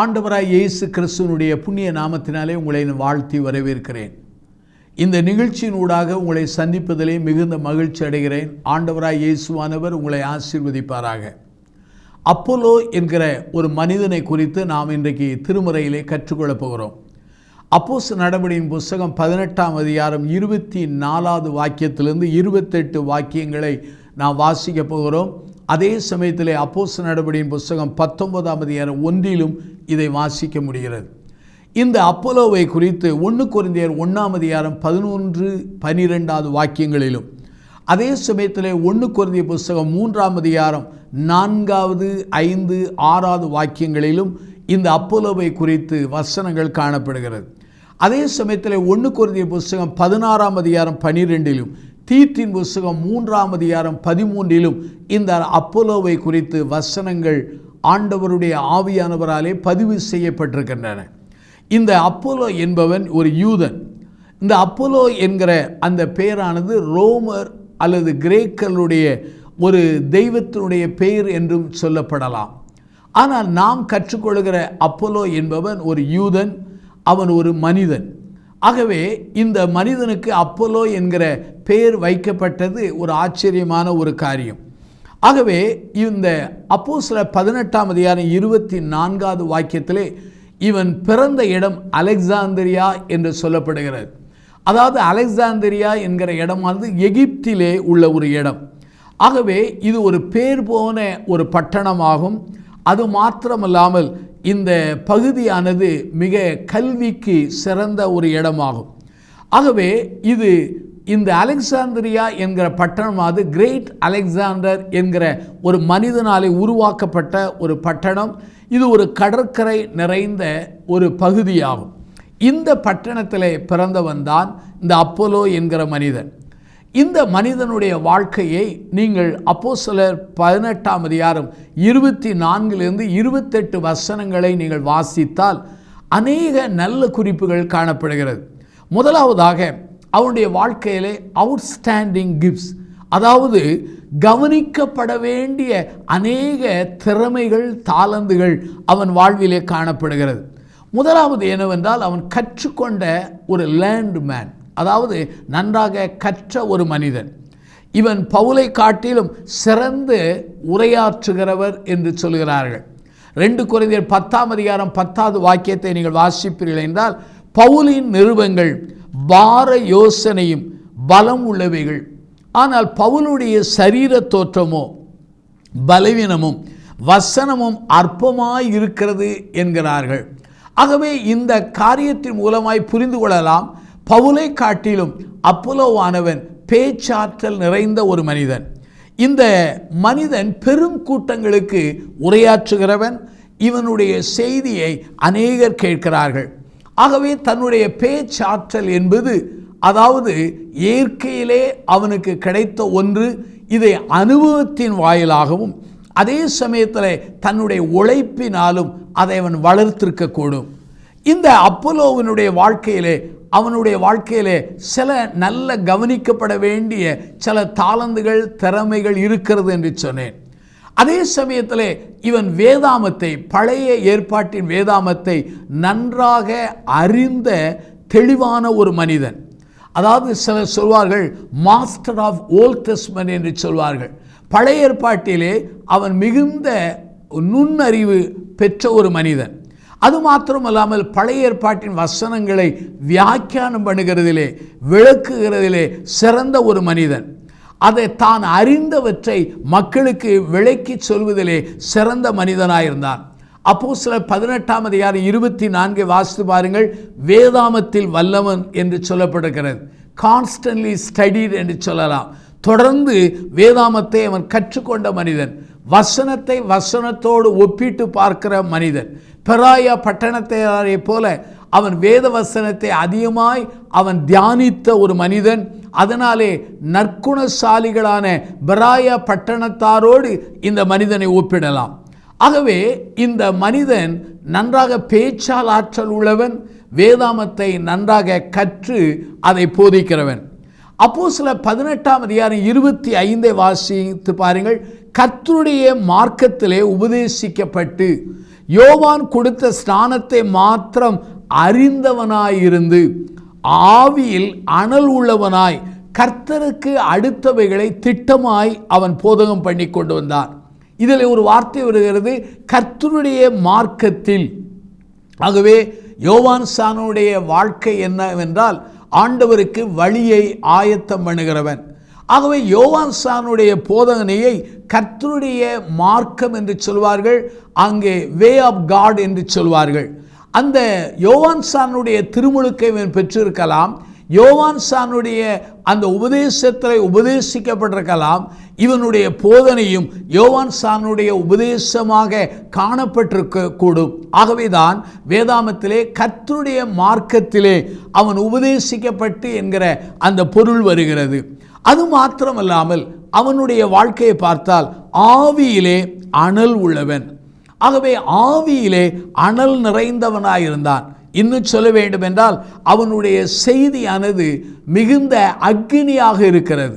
ஆண்டவராய் இயேசு கிறிஸ்துவனுடைய புண்ணிய நாமத்தினாலே உங்களை வாழ்த்தி வரவேற்கிறேன். இந்த நிகழ்ச்சியின் ஊடாக உங்களை சந்திப்பதிலே மிகுந்த மகிழ்ச்சி அடைகிறேன். ஆண்டவராய் இயேசுவானவர் உங்களை ஆசீர்வதிப்பாராக. அப்போலோ என்கிற ஒரு மனிதனை குறித்து நாம் இன்றைக்கு திருமுறையிலே கற்றுக்கொள்ளப் போகிறோம். அப்போஸ் நடவடியின் புஸ்தகம் பதினெட்டாம் அதிகாரம் இருபத்தி நாலாவது வாக்கியத்திலிருந்து இருபத்தெட்டு வாக்கியங்களை நாம் வாசிக்கப் போகிறோம். அதே சமயத்தில் அப்போஸ் நடவடிக்கையின் புஸ்தகம் பத்தொன்பதாம் அதிகாரம் ஒன்றிலும் இதை வாசிக்க முடிகிறது. இந்த அப்போலோவை குறித்து ஒன்று குறைந்தியர் ஒன்றாம் அதிகாரம் பதினொன்று பனிரெண்டாவது வாக்கியங்களிலும். அதே சமயத்தில் ஒன்று குறைந்திய புஸ்தகம் மூன்றாம் அதிகாரம் நான்காவது ஐந்து ஆறாவது வாக்கியங்களிலும் இந்த அப்போலோவை குறித்து வசனங்கள் காணப்படுகிறது. அதே சமயத்தில் ஒன்று குறைந்திய புஸ்தகம் பதினாறாம் அதிகாரம் பனிரெண்டிலும் தீத்தின் புஸ்தகம் மூன்றாம் அதிகாரம் பதிமூன்றிலும் இந்த அப்போலோவை குறித்து வசனங்கள் ஆண்டவருடைய ஆவியானவராலே பதிவு செய்யப்பட்டிருக்கின்றன. இந்த அப்போலோ என்பவன் ஒரு யூதன். இந்த அப்போலோ என்கிற அந்த பெயரானது ரோமர் அல்லது கிரேக்கர்களுடைய ஒரு தெய்வத்தினுடைய பெயர் என்றும் சொல்லப்படலாம். ஆனால் நாம் கற்றுக்கொள்கிற அப்போலோ என்பவன் ஒரு யூதன் அவன் ஒரு மனிதன். ஆகவே இந்த மனிதனுக்கு அப்போலோ என்கிற பெயர் வைக்கப்பட்டது ஒரு ஆச்சரியமான ஒரு காரியம். ஆகவே இந்த அப்போ சில பதினெட்டாம் அதிகாரம் இருபத்தி நான்காவது வாக்கியத்திலே இவன் பிறந்த இடம் அலெக்சாந்திரியா என்று சொல்லப்படுகிறது. அதாவது அலெக்சாந்திரியா என்கிற இடமானது எகிப்திலே உள்ள ஒரு இடம். ஆகவே இது ஒரு பேர் போன ஒரு பட்டணமாகும். அது மாத்திரமல்லாமல் இந்த பகுதியானது மிக கல்விக்கு சிறந்த ஒரு இடமாகும். ஆகவே இது இந்த அலெக்சாந்திரியா என்கிற பட்டணமானது கிரேட் அலெக்சாண்டர் என்கிற ஒரு மனிதனாலே உருவாக்கப்பட்ட ஒரு பட்டணம். இது ஒரு கடற்கரை நிறைந்த ஒரு பகுதியாகும். இந்த பட்டணத்தில் பிறந்தவன் தான் இந்த அப்போலோ என்கிற மனிதன். இந்த மனிதனுடைய வாழ்க்கையை நீங்கள் அப்போ சிலர் பதினெட்டாம் அதிகாரம் இருபத்தி நான்கிலிருந்து இருபத்தெட்டு வசனங்களை நீங்கள் வாசித்தால் அநேக நல்ல குறிப்புகள் காணப்படுகிறது. முதலாவதாக அவனுடைய வாழ்க்கையிலே அவுட்ஸ்டாண்டிங் கிஃப்ட்ஸ் அதாவது கவனிக்கப்பட வேண்டிய அநேக திறமைகள் தாளந்துகள் அவன் வாழ்விலே காணப்படுகிறது. முதலாவது என்னவென்றால் அவன் கற்றுக்கொண்ட ஒரு லேண்ட் மேன் அதாவது நன்றாக கற்ற ஒரு மனிதன். இவன் பவுலை காட்டிலும் சிறந்து உரையாற்றுகிறவர் என்று சொல்கிறார்கள். ரெண்டு குறைந்தர் பத்தாம் அதிகாரம் பத்தாவது வாக்கியத்தை நீங்கள் வாசிப்பீர்கள் என்றால் பவுலின் நிருபங்கள் பார யோசனையும் பலம் உள்ளவைகள். ஆனால் பவுலுடைய சரீர தோற்றமோ பலவீனமும் வசனமும் அற்பமாய் இருக்கிறது என்கிறார்கள். ஆகவே இந்த காரியத்தின் மூலமாய் புரிந்து கொள்ளலாம். பவுலை காட்டிலும் அப்போலோவானவன் பேச்சாற்றல் நிறைந்த ஒரு மனிதன். இந்த மனிதன் பெரும் கூட்டங்களுக்கு உரையாற்றுகிறவன். இவனுடைய செய்தியை அநேகர் கேட்கிறார்கள். ஆகவே தன்னுடைய பேச்சாற்றல் என்பது அதாவது இயற்கையிலே அவனுக்கு கிடைத்த ஒன்று இதை அனுபவத்தின் வாயிலாகவும் அதே சமயத்தில் தன்னுடைய உழைப்பினாலும் அதை அவன் வளர்த்திருக்கக்கூடும். இந்த அப்போலோவினுடைய வாழ்க்கையிலே அவனுடைய வாழ்க்கையிலே சில நல்ல கவனிக்கப்பட வேண்டிய சில தாளந்துகள் திறமைகள் இருக்கிறது என்று சொன்னேன். அதே சமயத்தில் இவன் வேதாமத்தை பழைய ஏற்பாட்டின் வேதாமத்தை நன்றாக அறிந்த தெளிவான ஒரு மனிதன். அதாவது சிலர் சொல்வார்கள் மாஸ்டர் ஆஃப் ஓல்ட் டெஸ்ட்மென்ட் என்று சொல்வார்கள். பழைய ஏற்பாட்டிலே அவன் மிகுந்த நுண்ணறிவு பெற்ற ஒரு மனிதன். அது மாத்திரமல்லாமல் பழைய ஏற்பாட்டின் வசனங்களை வியாக்கியானம் பண்ணுகிறதிலே விளக்குகிறதிலே சிறந்த ஒரு மனிதன். அதை தான் அறிந்தவற்றை மக்களுக்கு விளக்கி சொல்வதிலே சிறந்த மனிதனாயிருந்தான். அப்போ சில பதினெட்டாம் அதிகாரம் இருபத்தி நான்கு வாசித்து பாருங்கள். வேதாமத்தில் வல்லவன் என்று சொல்லப்படுகிறது. கான்ஸ்டன்ட்லி ஸ்டடிட் என்று சொல்லலாம். தொடர்ந்து வேதாமத்தை அவன் கற்றுக்கொண்ட மனிதன். வசனத்தை வசனத்தோடு ஒப்பிட்டு பார்க்கிற மனிதன். பெராயா பட்டணத்தையாரை போல அவன் வேத வசனத்தை அதிகமாய் அவன் தியானித்த ஒரு மனிதன். அதனாலே நற்குணசாலிகளான பெராயா பட்டணத்தாரோடு இந்த மனிதனை ஒப்பிடலாம். ஆகவே இந்த மனிதன் நன்றாக பேச்சால் ஆற்றல் உள்ளவன் வேதாமத்தை நன்றாக கற்று அதை போதிக்கிறவன். அப்போ சில பதினெட்டாம் அதிகாரம் இருபத்தி ஐந்தை வாசித்து பாருங்கள். கர்த்தருடைய மார்க்கத்திலே உபதேசிக்கப்பட்டு யோவான் கொடுத்த ஸ்நானத்தை மாத்திரம் அறிந்தவனாயிருந்து ஆவியில் அனல் உள்ளவனாய் கர்த்தருக்கு அடுத்தவைகளை திட்டமாய் அவன் போதகம் பண்ணி கொண்டு வந்தான். இதில் ஒரு வார்த்தை வருகிறது. கர்த்தருடைய மார்க்கத்தில் ஆகவே யோவான் சானுடைய வாழ்க்கை என்னவென்றால் ஆண்டவருக்கு வழியை ஆயத்தம் பண்ணுகிறவன். ஆகவே யோவான் சானுடைய போதனையை கர்த்தருடைய மார்க்கம் என்று சொல்வார்கள் அங்கே வே ஆஃப் காட் என்று சொல்வார்கள். அந்த யோவான் சானுடைய திருமுழுக்கை பெற்றிருக்கலாம். யோவான் சானுடைய அந்த உபதேசத்தில் உபதேசிக்கப்பட்டிருக்கலாம். இவனுடைய போதனையும் யோவான் சானுடைய உபதேசமாக காணப்பட்டிருக்க கூடும் ஆகவேதான் வேதாமத்திலே கர்த்தருடைய மார்க்கத்திலே அவன் உபதேசிக்கப்பட்டு என்கிற அந்த பொருள் வருகிறது. அது மாத்திரமல்லாமல் அவனுடைய வாழ்க்கையை பார்த்தால் ஆவியிலே அனல் உள்ளவன். ஆகவே ஆவியிலே அனல் நிறைந்தவனாயிருந்தான். இன்னும் சொல்ல வேண்டும் என்றால் அவனுடைய செய்தியானது மிகுந்த அக்னியாக இருக்கிறது.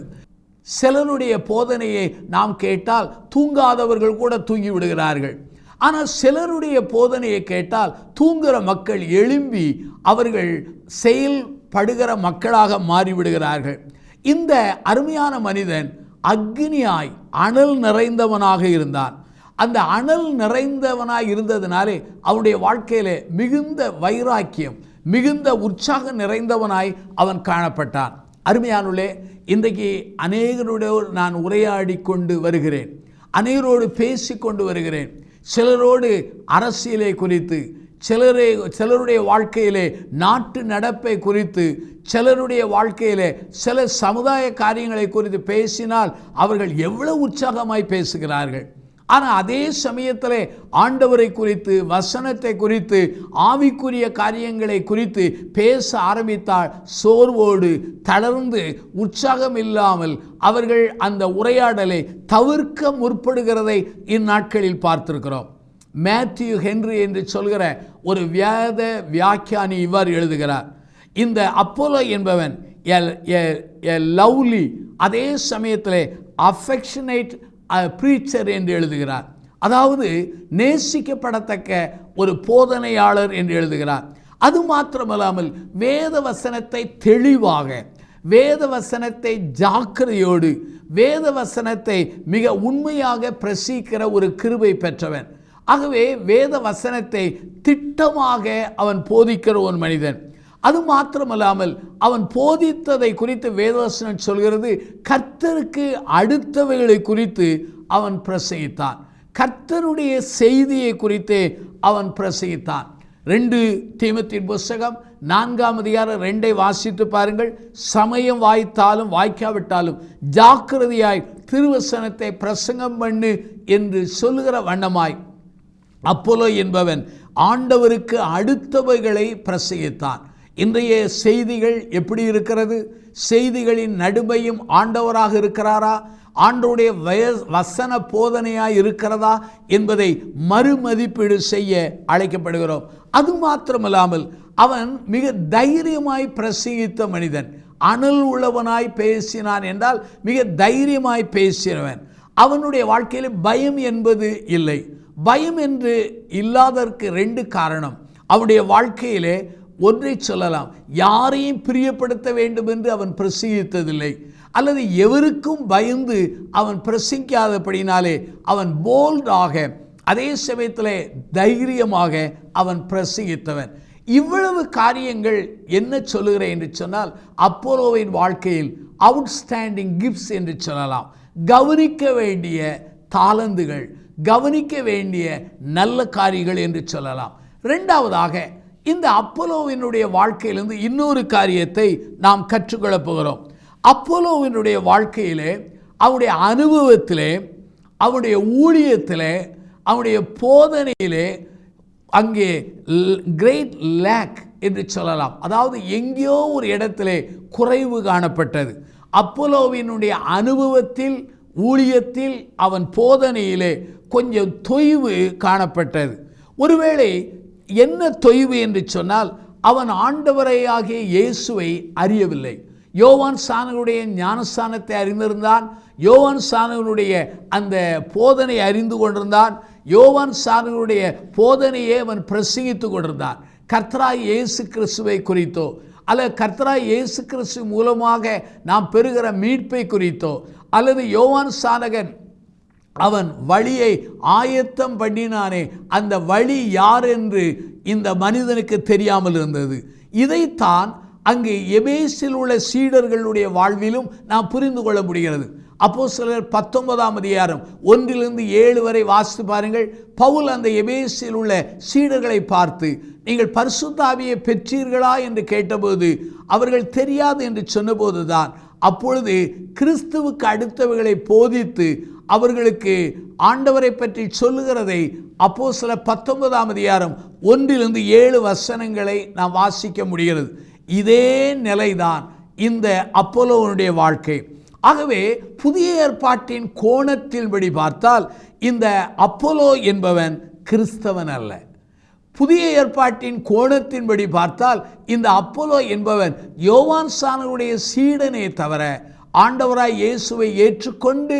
சிலருடைய போதனையை நாம் கேட்டால் தூங்காதவர்கள் கூட தூங்கி விடுகிறார்கள். ஆனால் சிலருடைய போதனையை கேட்டால் தூங்குகிற மக்கள் எழும்பி அவர்கள் செயல்படுகிற மக்களாக மாறிவிடுகிறார்கள். இந்த அருமையான மனிதன் அக்னியாய் அனல் நிறைந்தவனாக இருந்தான். அந்த அனல் நிறைந்தவனாய் இருந்ததினாலே அவனுடைய வாழ்க்கையிலே மிகுந்த வைராக்கியம் மிகுந்த உற்சாகம் நிறைந்தவனாய் அவன் காணப்பட்டான். அருமையானுள்ளே இன்றைக்கு அநேகருடைய நான் உரையாடி கொண்டு வருகிறேன். அநேகரோடு பேசி கொண்டு வருகிறேன். சிலரோடு அரசியலை குறித்து சிலரை சிலருடைய வாழ்க்கையிலே நாட்டு நடப்பை குறித்து சிலருடைய வாழ்க்கையிலே சில சமுதாய காரியங்களை குறித்து பேசினால் அவர்கள் எவ்வளவு உற்சாகமாய் பேசுகிறார்கள். ஆனால் அதே சமயத்தில் ஆண்டவரை குறித்து வசனத்தை குறித்து ஆவிக்குரிய காரியங்களை குறித்து பேச ஆரம்பித்தால் சோர்வோடு தளர்ந்து உற்சாகம் இல்லாமல் அவர்கள் அந்த உரையாடலை தவிர்க்க முற்படுகிறதை இந்நாட்களில் பார்த்திருக்கிறோம். மேத்யூ ஹென்றி என்று சொல்கிற ஒரு வேத வியாக்கியானி இவ்வாறு எழுதுகிறார். இந்த அப்போலோ என்பவன் எ லவ்லி அதே சமயத்தில் அஃபெக்ஷனேட் ப்ரீச்சர் என்று எழுதுகிறார். அதாவது நேசிக்கப்படத்தக்க ஒரு போதனையாளர் என்று எழுதுகிறார். அது மாத்திரமல்லாமல் வேத வசனத்தை தெளிவாக வேத வசனத்தை ஜாக்கிரதையோடு வேத வசனத்தை மிக உண்மையாக பிரசிக்கிற ஒரு கிருபை பெற்றவன். ஆகவே வேத வசனத்தை திட்டமாக அவன் போதிக்கிற ஒரு மனிதன். அது மாத்திரமல்லாமல் அவன் போதித்ததை குறித்து வேதவசனம் சொல்கிறது கர்த்தருக்கு அடுத்தவைகளை குறித்து அவன் பிரசங்கித்தான். கர்த்தருடைய செய்தியை குறித்து அவன் பிரசங்கித்தான். ரெண்டு தீமத்தின் புஸ்தகம் நான்காம் அதிகாரம் ரெண்டை வாசித்து பாருங்கள். சமயம் வாய்த்தாலும் வாய்க்காவிட்டாலும் ஜாக்கிரதையாய் திருவசனத்தை பிரசங்கம் பண்ணு என்று சொல்லுகிற வண்ணமாய் அப்போலோ என்பவன் ஆண்டவருக்கு அடுத்தவைகளை பிரசங்கித்தான். இன்றைய செய்திகள் எப்படி இருக்கிறது? செய்திகளின் நடுமையும் ஆண்டவராக இருக்கிறாரா? ஆண்டோடைய வய வசன போதனையாக இருக்கிறதா? என்பதை மறுமதிப்பீடு செய்ய அழைக்கப்படுகிறோம். அது மாத்திரமல்லாமல் அவன் மிக தைரியமாய் பிரசங்கித்த மனிதன். அனல் உள்ளவனாய் பேசினான் என்றால் மிக தைரியமாய் பேசினவன். அவனுடைய வாழ்க்கையில் பயம் என்பது இல்லை. பயம் என்று இல்லாததற்கு ரெண்டு காரணம். அவனுடைய வாழ்க்கையிலே ஒன்றை சொல்லலாம். யாரையும் பிரியப்படுத்த வேண்டும் என்று அவன் பிரசங்கித்ததில்லை அல்லது எவருக்கும் பயந்து அவன் பிரசங்கிக்காதபடினாலே அவன் போல்டாக அதே சமயத்தில் தைரியமாக அவன் பிரசங்கித்தவன் இவ்வளவு காரியங்கள் என்ன சொல்லுகிறேன் என்று சொன்னால் அப்போலோவின் வாழ்க்கையில் அவுட்ஸ்டாண்டிங் கிஃப்ட்ஸ் என்று சொல்லலாம். கவனிக்க வேண்டிய தாளந்துகள் கவனிக்க வேண்டிய நல்ல காரியங்கள் என்று சொல்லலாம். ரெண்டாவதாக இந்த அப்போலோவினுடைய வாழ்க்கையிலிருந்து இன்னொரு காரியத்தை நாம் கற்றுக்கொள்ளப் போகிறோம். அப்போலோவினுடைய வாழ்க்கையிலே அவருடைய அனுபவத்திலே அவருடைய ஊழியத்திலே அவனுடைய போதனையிலே அங்கே கிரேட் லேக் என்று சொல்லலாம். அதாவது எங்கேயோ ஒரு இடத்திலே குறைவு காணப்பட்டது. அப்போலோவினுடைய அனுபவத்தில் ஊழியத்தில் அவன் போதனையிலே கொஞ்சம் தொய்வு காணப்பட்டது. ஒருவேளை என்ன தொய்வு என்று சொன்னால் அவன் ஆண்டவரையாகிய இயேசுவை அறியவில்லை. யோவான் சானனுடைய ஞானஸ்தானத்தை அறிந்திருந்தான். யோவான் சானனுடைய அந்த போதனை அறிந்து கொண்டிருந்தான். யோவான் சானனுடைய போதனையை அவன் பிரசங்கித்து கொண்டிருந்தான். கர்த்தராய் இயேசு கிறிஸ்துவை குறித்தோ அல்லது கர்த்தராய் இயேசு கிறிஸ்து மூலமாக நாம் பெறுகிற மீட்பை குறித்தோ அல்லது யோவான் சானகன் அவன் வழியை ஆயத்தம் பண்ணினானே. அந்த வழி யார் என்று இந்த மனிதனுக்கு தெரியாமல் இருந்தது. இதைத்தான் அங்கே எபேசில் உள்ள சீடர்களுடைய வாழ்விலும் நாம் புரிந்து கொள்ள முடிகிறது. அப்போ சிலர் பத்தொன்பதாம் அதிகாரம் ஒன்றிலிருந்து ஏழு வரை வாசித்து பாருங்கள். பவுல் அந்த எபேசில் உள்ள சீடர்களை பார்த்து நீங்கள் பரிசுத்தாவியை பெற்றீர்களா? என்று கேட்டபோது அவர்கள் தெரியாது என்று சொன்னபோதுதான் அப்பொழுது கிறிஸ்துவுக்கு அடுத்தவர்களை போதித்து அவர்களுக்கு ஆண்டவரை பற்றி சொல்லுகிறதை அப்போ சில பத்தொன்பதாம் அதிகாரம் ஒன்றிலிருந்து ஏழு வசனங்களை நாம் வாசிக்க முடிகிறது. இதே நிலைதான் இந்த அப்போலோவனுடைய வாழ்க்கை. ஆகவே புதிய ஏற்பாட்டின் கோணத்தின்படி பார்த்தால் இந்த அப்போலோ என்பவன் கிறிஸ்தவன் அல்ல. புதிய ஏற்பாட்டின் கோணத்தின்படி பார்த்தால் இந்த அப்போலோ என்பவன் யோவான் சானருடைய சீடனே தவிர ஆண்டவராய் இயேசுவை ஏற்றுக்கொண்டு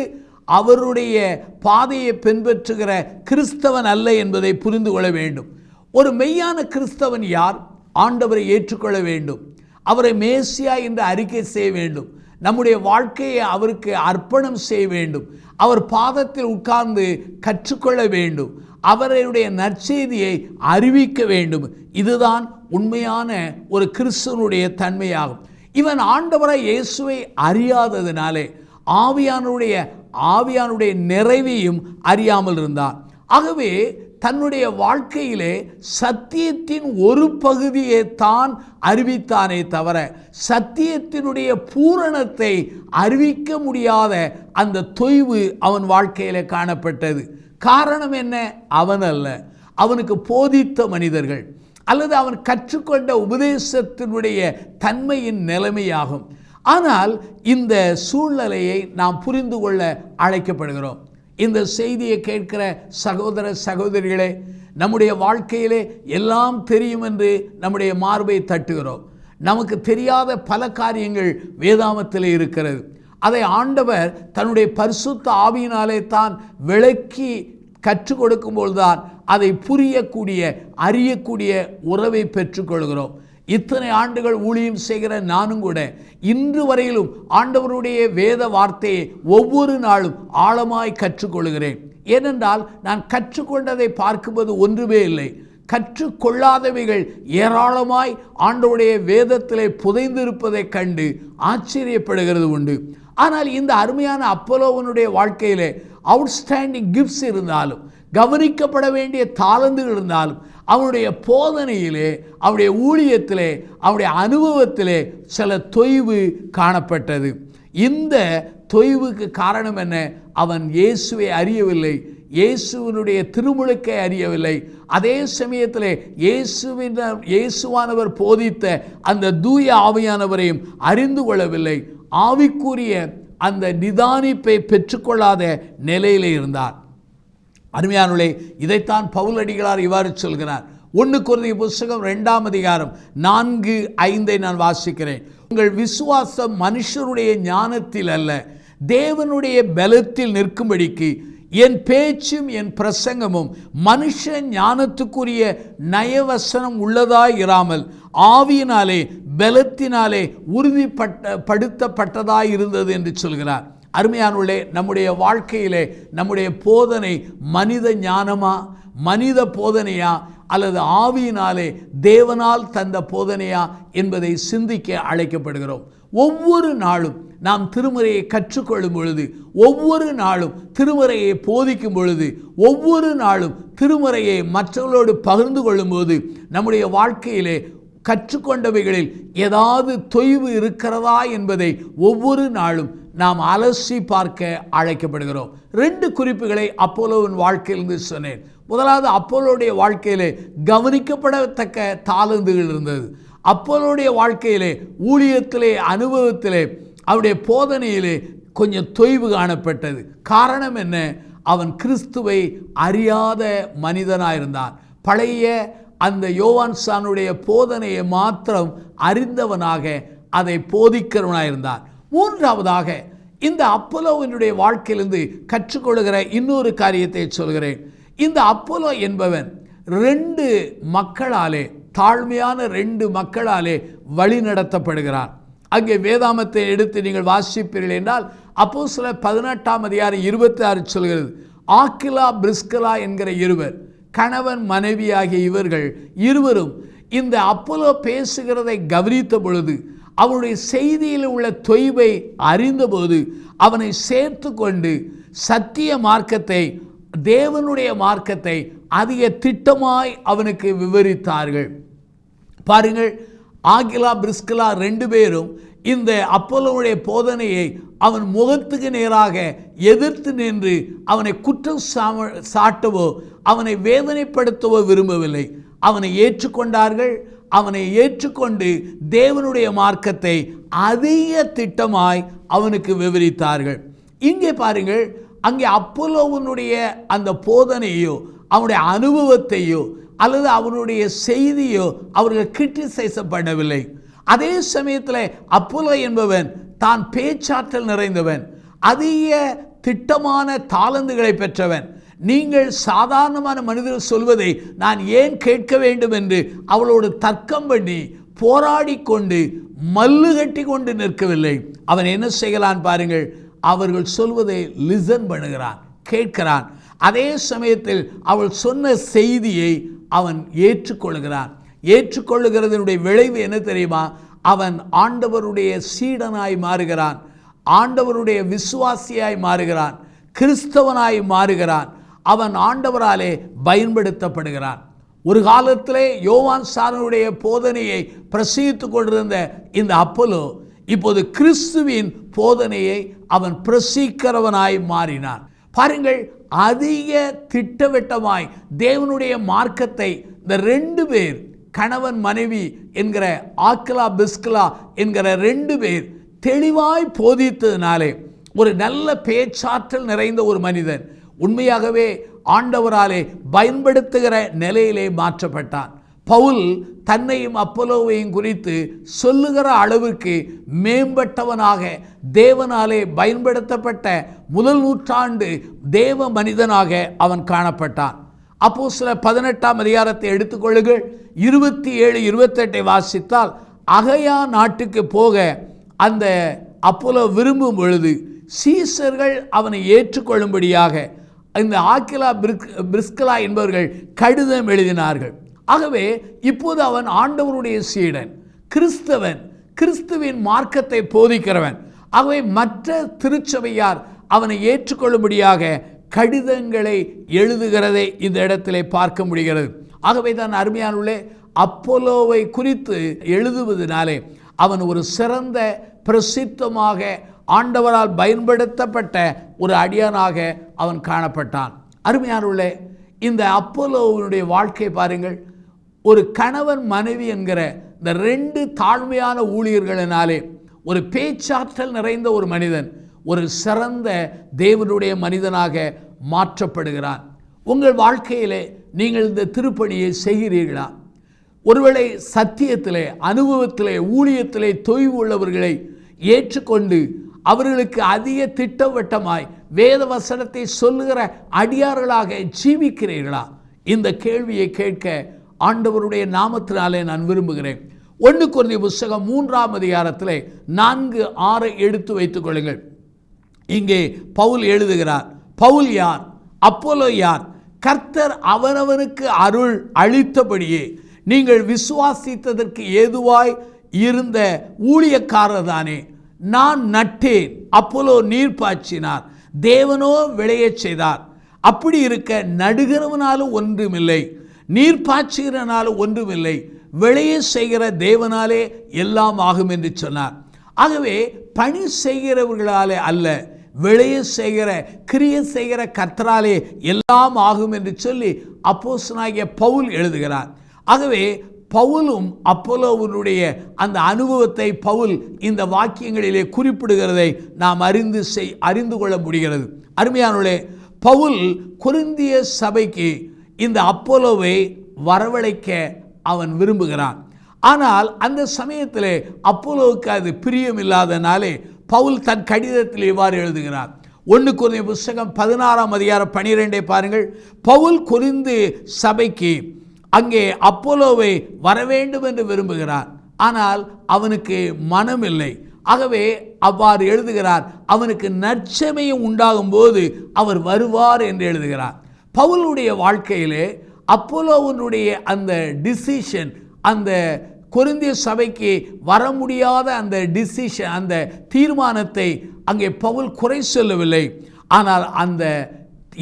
அவருடைய பாதையை பின்பற்றுகிற கிறிஸ்தவன் அல்ல என்பதை புரிந்து கொள்ள வேண்டும். ஒரு மெய்யான கிறிஸ்தவன் யார்? ஆண்டவரை ஏற்றுக்கொள்ள வேண்டும். அவரை மேசியா என்று அறிக்கை செய்ய வேண்டும். நம்முடைய வாழ்க்கையை அவருக்கு அர்ப்பணம் செய்ய வேண்டும். அவர் பாதத்தில் உட்கார்ந்து கற்றுக்கொள்ள வேண்டும். அவருடைய நற்செய்தியை அறிவிக்க வேண்டும். இதுதான் உண்மையான ஒரு கிறிஸ்துவனுடைய தன்மையாகும். இவன் ஆண்டவரை இயேசுவை அறியாததினாலே ஆவியானுடைய ஆவியானுடைய நிறைவையும் அறியாமல் இருந்தான் ஆகவே தன்னுடைய வாழ்க்கையிலே சத்தியத்தின் ஒரு பகுதியை தான் அறிவித்தானே தவிர சத்தியத்தினுடைய பூரணத்தை அறிவிக்க முடியாத அந்த தொய்வு அவன் வாழ்க்கையில் காணப்பட்டது. காரணம் என்ன? அவன் அல்ல. அவனுக்கு போதித்த மனிதர்கள். அல்லது அவன் கற்றுக்கொண்ட உபதேசத்தினுடைய தன்மையின் நிலைமையாகும். ஆனால் இந்த சூழ்நிலையை நாம் புரிந்து கொள்ள அழைக்கப்படுகிறோம். இந்த செய்தியை கேட்கிற சகோதர சகோதரிகளே நம்முடைய வாழ்க்கையிலே எல்லாம் தெரியும் என்று நம்முடைய மார்பை தட்டுகிறோம். நமக்கு தெரியாத பல காரியங்கள் வேதாமத்தில் இருக்கிறது. அதை ஆண்டவர் தன்னுடைய பரிசுத்த ஆவியினாலே தான் விளக்கி கற்றுக் கொடுக்கும்போதுதான் அதை புரியக்கூடிய அறியக்கூடிய உறவை பெற்றுக்கொள்கிறோம் இத்தனை ஆண்டுகள் ஊழியம் செய்கிற நானும் கூட இன்று வரையிலும் ஆண்டவருடைய வேத வார்த்தையை ஒவ்வொரு நாளும் ஆழமாய் கற்றுக்கொள்கிறேன். ஏனென்றால் நான் கற்றுக்கொண்டதை பார்க்கும்போது ஒன்றுமே இல்லை. கற்றுக்கொள்ளாதவைகள் ஏராளமாய் ஆண்டவுடைய வேதத்திலே புதைந்திருப்பதைக் கண்டு ஆச்சரியப்படுகிறது உண்டு. ஆனால் இந்த அருமையான அப்போலோவனுடைய வாழ்க்கையிலே அவுட்ஸ்டாண்டிங் கிஃப்ட்ஸ் இருந்தாலும் கவனிக்கப்பட வேண்டிய தாளந்துகள் இருந்தாலும் அவனுடைய போதனையிலே அவனுடைய ஊழியத்திலே அவனுடைய அனுபவத்திலே சில தொய்வு காணப்பட்டது. இந்த தொய்வுக்கு காரணம் என்ன? அவன் இயேசுவை அறியவில்லை. இயேசுவினுடைய திருமுழுக்கை அறியவில்லை. அதே சமயத்தில் இயேசுவின் இயேசுவானவர் போதித்த அந்த தூய ஆவியானவரையும் அறிந்து கொள்ளவில்லை. ஆவிக்குரிய அந்த நிதானிப்பை பெற்றுக்கொள்ளாத நிலையிலே இருந்தார். அருமையானுளே இதைத்தான் பவுலடிகளார் இவ்வாறு சொல்கிறார். ஒன்று குருதிய புஸ்தகம் ரெண்டாம் அதிகாரம் நான்கு ஐந்தை நான் வாசிக்கிறேன். உங்கள் விசுவாசம் மனுஷருடைய ஞானத்தில் அல்ல தேவனுடைய பலத்தில் நிற்கும்படிக்கு என் பேச்சும் என் பிரசங்கமும் மனுஷ ஞானத்துக்குரிய நயவசனம் உள்ளதாய் இராமல் ஆவியினாலே பலத்தினாலே உறுதிப்பட்ட படுத்தப்பட்டதாய் இருந்தது என்று சொல்கிறார். அருமையானுள்ளே நம்முடைய வாழ்க்கையிலே நம்முடைய போதனை மனித ஞானமா மனித போதனையா அல்லது ஆவியினாலே தேவனால் தந்த போதனையா என்பதை சிந்திக்க அழைக்கப்படுகிறோம். ஒவ்வொரு நாளும் நாம் திருமுறையை கற்றுக்கொள்ளும் பொழுது ஒவ்வொரு நாளும் திருமுறையை போதிக்கும் பொழுது ஒவ்வொரு நாளும் திருமுறையை மற்றவர்களோடு பகிர்ந்து கொள்ளும்போது நம்முடைய வாழ்க்கையிலே கற்றுக்கொண்டவைகளில் ஏதாவது தொய்வு இருக்கிறதா என்பதை ஒவ்வொரு நாளும் நாம் அலசி பார்க்க அழைக்கப்படுகிறோம். ரெண்டு குறிப்புகளை அப்போலோவின் வாழ்க்கையிலிருந்து சொன்னேன். முதலாவது அப்போலோடைய வாழ்க்கையிலே கவனிக்கப்படத்தக்க தாளந்துகள் இருந்தது. அப்போலோடைய வாழ்க்கையிலே ஊழியத்திலே அனுபவத்திலே அவருடைய போதனையிலே கொஞ்சம் தொய்வு காணப்பட்டது. காரணம் என்ன? அவன் கிறிஸ்துவை அறியாத மனிதனாயிருந்தான். பழைய அந்த யோவான்சானுடைய போதனையை மாத்திரம் அறிந்தவனாக அதை போதிக்கிறவனாயிருந்தான். மூன்றாவதாக இந்த அப்போலோவினுடைய வாழ்க்கையிலிருந்து கற்றுக்கொள்கிற இன்னொரு காரியத்தை சொல்கிறேன். இந்த அப்போலோ என்பவன் ரெண்டு மக்களாலே தாழ்மையான ரெண்டு மக்களாலே வழி நடத்தப்படுகிறான் அங்கே வேதாமத்தை எடுத்து நீங்கள் வாசிப்பீர்கள் என்றால் அப்போ சில பதினெட்டாம் அதிகாரம் இருபத்தி ஆறு சொல்கிறது ஆக்கிலா பிரிஸ்கலா என்கிற இருவர் கணவன் மனைவி ஆகிய இவர்கள் இருவரும் இந்த அப்போலோ பேசுகிறதை கவனித்த பொழுது அவனுடைய செய்தியில் உள்ள தொய்வை அறிந்தபோது அவனை சேர்த்து கொண்டு சத்திய மார்க்கத்தை தேவனுடைய மார்க்கத்தை அதிக திட்டமாய் அவனுக்கு விவரித்தார்கள். பாருங்கள் ஆகிலா பிரிஸ்கிலா ரெண்டு பேரும் இந்த அப்போலோவுடைய போதனையை அவன் முகத்துக்கு நேராக எதிர்த்து நின்று அவனை குற்றம் சாம சாட்டவோ அவனை வேதனைப்படுத்தவோ விரும்பவில்லை. அவனை ஏற்றுக்கொண்டார்கள் அவனை ஏற்றுக்கொண்டு தேவனுடைய மார்க்கத்தை அதிக திட்டமாய் அவனுக்கு விவரித்தார்கள். இங்கே பாருங்கள் அங்கே அப்போலோவனுடைய அந்த போதனையோ அவனுடைய அனுபவத்தையோ அல்லது அவனுடைய செய்தியோ அவர்கள் கிரிட்டிசைஸ் அதே சமயத்தில் அப்போலோ என்பவன் தான் பேச்சாற்றல் நிறைந்தவன் அதிக திட்டமான தாளந்துகளை பெற்றவன். நீங்கள் சாதாரணமான மனிதர் சொல்வதை நான் ஏன் கேட்க வேண்டும் என்று அவளோடு தர்க்கம் பண்ணி போராடி கொண்டு மல்லு கட்டி கொண்டு நிற்கவில்லை. அவன் என்ன செய்யலான் பாருங்கள். அவர்கள் சொல்வதை லிசன் பண்ணுகிறான் கேட்கிறான். அதே சமயத்தில் அவள் சொன்ன செய்தியை அவன் ஏற்றுக்கொள்கிறான். ஏற்றுக்கொள்ளுகிறதனுடைய விளைவு என்ன தெரியுமா? அவன் ஆண்டவருடைய சீடனாய் மாறுகிறான். ஆண்டவருடைய விசுவாசியாய் மாறுகிறான். கிறிஸ்தவனாய் மாறுகிறான். அவன் ஆண்டவராலே பயன்படுத்தப்படுகிறான். ஒரு காலத்திலே யோவான் சாரனுடைய போதனையை பிரசங்கித்து கொண்டிருந்த இந்த அப்பலோ இப்போது கிறிஸ்துவின் போதனையை அவன் பிரசிக்கிறவனாய் மாறினான். பாருங்கள் அதிக திட்டவட்டமாய் தேவனுடைய மார்க்கத்தை இந்த ரெண்டு பேர் கணவன் மனைவி என்கிற ஆக்கலா பிஸ்கலா என்கிற ரெண்டு பேர் தெளிவாய் போதித்ததுனாலே ஒரு நல்ல பேச்சாற்றல் நிறைந்த ஒரு மனிதன் உண்மையாகவே ஆண்டவராலே பயன்படுத்துகிற நிலையிலே மாற்றப்பட்டான். பவுல் தன்னையும் அப்பலோவையும் குறித்து சொல்லுகிற அளவுக்கு மேம்பட்டவனாக தேவனாலே பயன்படுத்தப்பட்ட முதல் நூற்றாண்டு தேவ மனிதனாக அவன் காணப்பட்டான். அப்போ சில பதினெட்டாம் அதிகாரத்தை எடுத்துக்கொள்ளுங்கள் இருபத்தி ஏழு இருபத்தெட்டை வாசித்தால் அகையா நாட்டுக்கு போக அந்த அப்போலோ விரும்பும் பொழுது சீசர்கள் அவனை ஏற்றுக்கொள்ளும்படியாக இந்த ஆக்கிலா பிரிக் பிரிஸ்கலா என்பவர்கள் கடிதம் எழுதினார்கள். ஆகவே இப்போது அவன் ஆண்டவருடைய சீடன் கிறிஸ்தவன் கிறிஸ்துவின் மார்க்கத்தை போதிக்கிறவன். ஆகவே மற்ற திருச்சபையார் அவனை ஏற்றுக்கொள்ளும்படியாக கடிதங்களை எழுதுகிறதை இந்த இடத்திலே பார்க்க முடிகிறது. ஆகவே தான் அருமையானுள்ளே அப்போலோவை குறித்து எழுதுவதனாலே அவன் ஒரு சிறந்த பிரசித்தமாக ஆண்டவரால் பயன்படுத்தப்பட்ட ஒரு அடியானாக அவன் காணப்பட்டான். அருமையானுள்ளே இந்த அப்போலோவினுடைய வாழ்க்கை பாருங்கள். ஒரு கணவன் மனைவி என்கிற இந்த ரெண்டு தாழ்மையான ஊழியர்களினாலே ஒரு பேச்சாற்றல் நிறைந்த ஒரு மனிதன் ஒரு சிறந்த தேவனுடைய மனிதனாக மாற்றப்படுகிறான். உங்கள் வாழ்க்கையிலே நீங்கள் இந்த திருப்பணியை செய்கிறீர்களா? ஒருவேளை சத்தியத்திலே அனுபவத்திலே ஊழியத்திலே தொய்வு உள்ளவர்களை ஏற்றுக்கொண்டு அவர்களுக்கு அதிக திட்டவட்டமாய் வேத வசனத்தை சொல்லுகிற அடியார்களாக ஜீவிக்கிறீர்களா? இந்த கேள்வியை கேட்க ஆண்டவருடைய நாமத்தினாலே நான் விரும்புகிறேன். ஒன்று குறைந்த புஸ்தகம் மூன்றாம் அதிகாரத்தில் நான்கு ஆறை எடுத்து வைத்துக் கொள்ளுங்கள். இங்கே பவுல் எழுதுகிறார் பவுல் யார்? அப்போலோ யார்? கர்த்தர் அவரவருக்கு அருள் அளித்தபடியே நீங்கள் விசுவாசித்ததற்கு ஏதுவாய் இருந்த ஊழியக்காரர் தானே? நான் நட்டேன். அப்போலோ நீர் பாய்ச்சினார். தேவனோ விளையச் செய்தார். அப்படி இருக்க நடுகிறவனாலும் ஒன்றுமில்லை. நீர் பாய்ச்சுகிறனாலும் ஒன்றுமில்லை. விளைய செய்கிற தேவனாலே எல்லாம் ஆகும் என்று சொன்னார். ஆகவே பணி செய்கிறவர்களாலே அல்ல விளைய செய்கிற கிரிய செய்கிற கத்தராலே எல்லாம் ஆகும் என்று சொல்லி அப்போசனாகிய பவுல் எழுதுகிறார். ஆகவே பவுலும் அப்போலோவினுடைய அந்த அனுபவத்தை பவுல் இந்த வாக்கியங்களிலே குறிப்பிடுகிறதை நாம் அறிந்து செய் அறிந்து கொள்ள முடிகிறது. அருமையானவர்களே பவுல் குருந்திய சபைக்கு இந்த அப்போலோவை வரவழைக்க அவன் விரும்புகிறான். ஆனால் அந்த சமயத்தில் அப்போலோவுக்கு அது பிரியம் இல்லாதனாலே பவுல் தன் கடிதத்தில் இவ்வாறு எழுதுகிறார். ஒன்று குறைந்த புஸ்தகம் பதினாறாம் அதிகாரம் பனிரெண்டை பாருங்கள். பவுல் குறிந்து சபைக்கு அங்கே அப்போலோவை வரவேண்டும் என்று விரும்புகிறார். ஆனால் அவனுக்கு மனம் இல்லை ஆகவே அவ்வாறு எழுதுகிறார் அவனுக்கு நற்சமையும் உண்டாகும் போது அவர் வருவார் என்று எழுதுகிறார். பவுலுடைய வாழ்க்கையிலே அப்போலோவனுடைய அந்த டிசிஷன் அந்த கொரிந்திய சபைக்கு வர முடியாத அந்த டிசிஷன் அந்த தீர்மானத்தை அங்கே பவுல் குறை சொல்லவில்லை. ஆனால் அந்த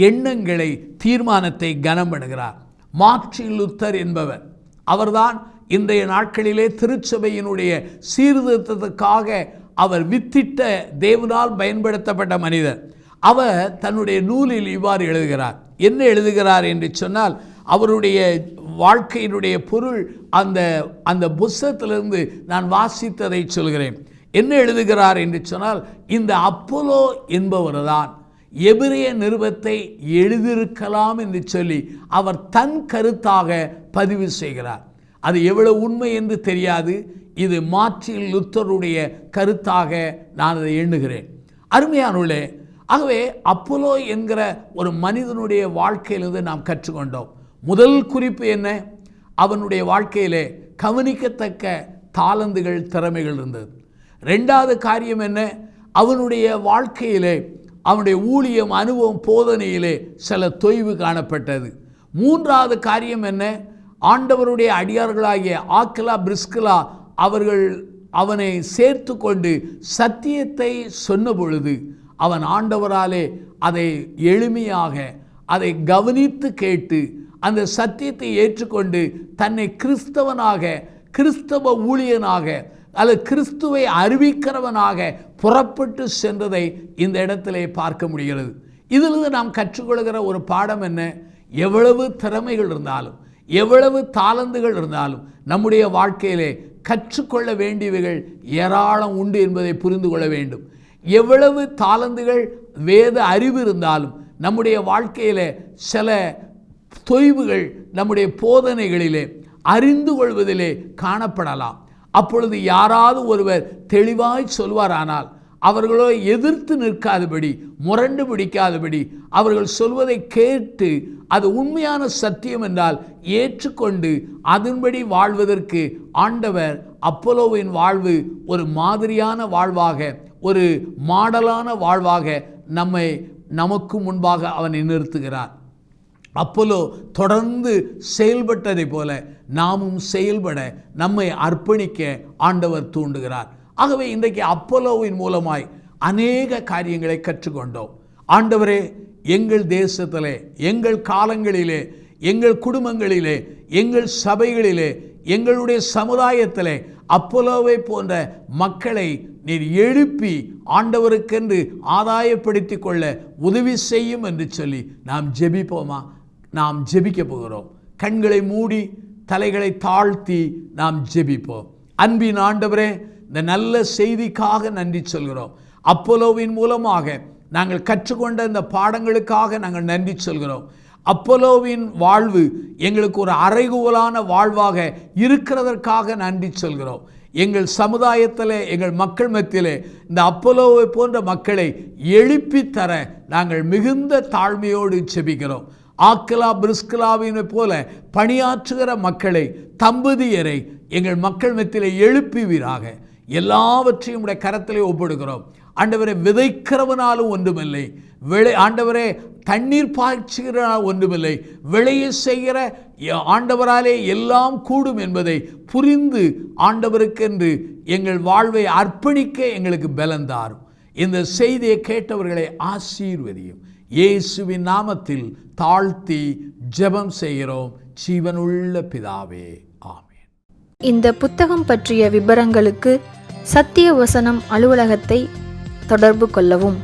எண்ணங்களை தீர்மானத்தை கனம் பண்ணுகிறார் மார்ட்டின் லுத்தர் என்பவர். அவர்தான் இன்றைய நாட்களிலே திருச்சபையினுடைய சீர்திருத்தத்துக்காக அவர் வித்திட்ட தேவனால் பயன்படுத்தப்பட்ட மனிதர். அவர் தன்னுடைய நூலில் இவ்வாறு எழுதுகிறார். என்ன எழுதுகிறார்? என்று சொன்னால் அவருடைய வாழ்க்கையினுடைய பொருள் அந்த அந்த புஸ்தகத்திலிருந்து நான் வாசித்ததை சொல்கிறேன். என்ன எழுதுகிறார்? என்று சொன்னால் இந்த அப்போலோ என்பவர் தான் எபிரிய நிருபத்தை எழுதியிருக்கலாம் என்று சொல்லி அவர் தன் கருத்தாக பதிவு செய்கிறார். அது எவ்வளவு உண்மை என்று தெரியாது. இது மாற்றில் லுத்தருடைய கருத்தாக நான் அதை எண்ணுகிறேன். அருமையானுள்ளே ஆகவே அப்போலோ என்கிற ஒரு மனிதனுடைய வாழ்க்கையிலிருந்து நாம் கற்றுக்கொண்டோம். முதல் குறிப்பு என்ன? அவனுடைய வாழ்க்கையிலே கவனிக்கத்தக்க தாளந்துகள் திறமைகள் இருந்தது. ரெண்டாவது காரியம் என்ன? அவனுடைய வாழ்க்கையிலே அவனுடைய ஊழியம் அனுபவம் போதனையிலே சில தொய்வு காணப்பட்டது. மூன்றாவது காரியம் என்ன? ஆண்டவருடைய அடியார்களாகிய ஆக்கிலா பிரிஸ்கிலா அவர்கள் அவனை சேர்த்து கொண்டு சத்தியத்தை சொன்ன பொழுது அவன் ஆண்டவராலே அதை எளிமையாக அதை கவனித்து கேட்டு அந்த சத்தியத்தை ஏற்றுக்கொண்டு தன்னை கிறிஸ்தவனாக கிறிஸ்தவ ஊழியனாக அல்லது கிறிஸ்துவை அறிவிக்கிறவனாக புறப்பட்டு சென்றதை இந்த இடத்திலே பார்க்க முடிகிறது. இதிலிருந்து நாம் கற்றுக்கொள்கிற ஒரு பாடம் என்ன? எவ்வளவு திறமைகள் இருந்தாலும் எவ்வளவு தாளந்துகள் இருந்தாலும் நம்முடைய வாழ்க்கையிலே கற்றுக்கொள்ள வேண்டியவைகள் ஏராளம் உண்டு என்பதை புரிந்து கொள்ள வேண்டும். எவ்வளவு தாளந்துகள் வேத அறிவு இருந்தாலும் நம்முடைய வாழ்க்கையில் சில தொய்வுகள் நம்முடைய போதனைகளிலே அறிந்து கொள்வதிலே காணப்படலாம். அப்பொழுது யாராவது ஒருவர் தெளிவாய் சொல்வாரானால் அவர்களோ எதிர்த்து நிற்காதபடி முரண்டு பிடிக்காதபடி அவர்கள் சொல்வதை கேட்டு அது உண்மையான சத்தியம் என்றால் ஏற்றுக்கொண்டு அதன்படி வாழ்வதற்கு ஆண்டவர் அப்போலோவின் வாழ்வு ஒரு மாதிரியான வாழ்வாக ஒரு மாடலான வாழ்வாக நம்மை நமக்கு முன்பாக அவனை நிறுத்துகிறார். அப்போலோ தொடர்ந்து செயல்பட்டதை போல நாமும் செயல்பட நம்மை அர்ப்பணிக்க ஆண்டவர் தூண்டுகிறார். ஆகவே இன்றைக்கு அப்போலோவின் மூலமாய் அநேக காரியங்களை கற்றுக்கொண்டோம். ஆண்டவரே எங்கள் தேசத்திலே எங்கள் காலங்களிலே எங்கள் குடும்பங்களிலே எங்கள் சபைகளிலே எங்களுடைய சமுதாயத்திலே அப்போலோவை போன்ற மக்களை நீர் எழுப்பி ஆண்டவருக்கென்று ஆதாயப்படுத்தி கொள்ள உதவி செய்யும் என்று சொல்லி நாம் ஜெபிப்போமா? நாம் ஜெபிக்க போகிறோம். கண்களை மூடி தலைகளை தாழ்த்தி நாம் ஜெபிப்போம். அன்பின் ஆண்டவரே இந்த நல்ல செய்திக்காக நன்றி சொல்கிறோம். அப்போலோவின் மூலமாக நாங்கள் கற்றுக்கொண்ட இந்த பாடங்களுக்காக நாங்கள் நன்றி சொல்கிறோம். அப்போலோவின் வாழ்வு எங்களுக்கு ஒரு அறைகூவலான வாழ்வாக இருக்கிறதற்காக நன்றி சொல்கிறோம். எங்கள் சமுதாயத்தில் எங்கள் மக்கள் மத்தியிலே இந்த அப்போலோவை போன்ற மக்களை எழுப்பி தர நாங்கள் மிகுந்த தாழ்மையோடு செபிக்கிறோம் ஆக்கிலா பிரிஸ்கிலாவினை போல பணியாற்றுகிற மக்களை தம்பதியரை எங்கள் மக்கள் மத்தியிலே எழுப்பிவீராக. எல்லாவற்றையும் உடைய கரத்திலே ஒப்படுகிறோம். ஆண்டவரை விதைக்கிறவனாலும் ஒன்றுமில்லை. விளை ஆண்டவரே தண்ணீர் பாய்ச்சுகிற ஒன்றுமில்லை. விளைய செய்கிற ஆண்டவராலே எல்லாம் கூடும் என்பதை புரிந்து ஆண்டவருக்கென்று எங்கள் வாழ்வை அர்ப்பணிக்க எங்களுக்கு பலந்தாரும் இந்த செய்தியை கேட்டவர்களை ஆசீர்வதியும். இயேசுவின் நாமத்தில் தாழ்த்தி ஜெபம் செய்கிறோம். ஜீவனுள்ள பிதாவே ஆமீன். இந்த புத்தகம் பற்றிய விபரங்களுக்கு சத்திய வசனம் அலுவலகத்தை தொடர்பு கொள்ளவும்.